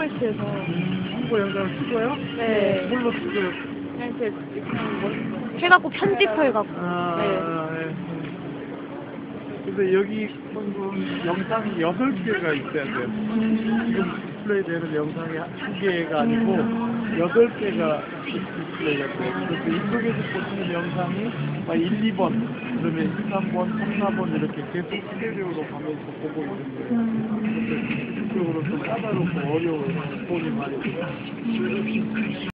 사이트에서 홍보 영상을 찍어요? 네. 뭘로 찍어요? 그냥 제 그냥 뭐 해갖고 편집해갖고 아, 네. 네. 근데 여기 방금 영상이 여덟 개가 있어야 돼요. 지금 디스플레이 되는 영상이 한 개가 아니고 여덟 개가 디스플레이가 돼요. 그래서 이쪽에서 보시는 영상이 막 1, 2번, 그다음에 2, 3번, 3, 4번 이렇게 계속 스테레오로 가면서 보고 있는 거예요. 그래서 기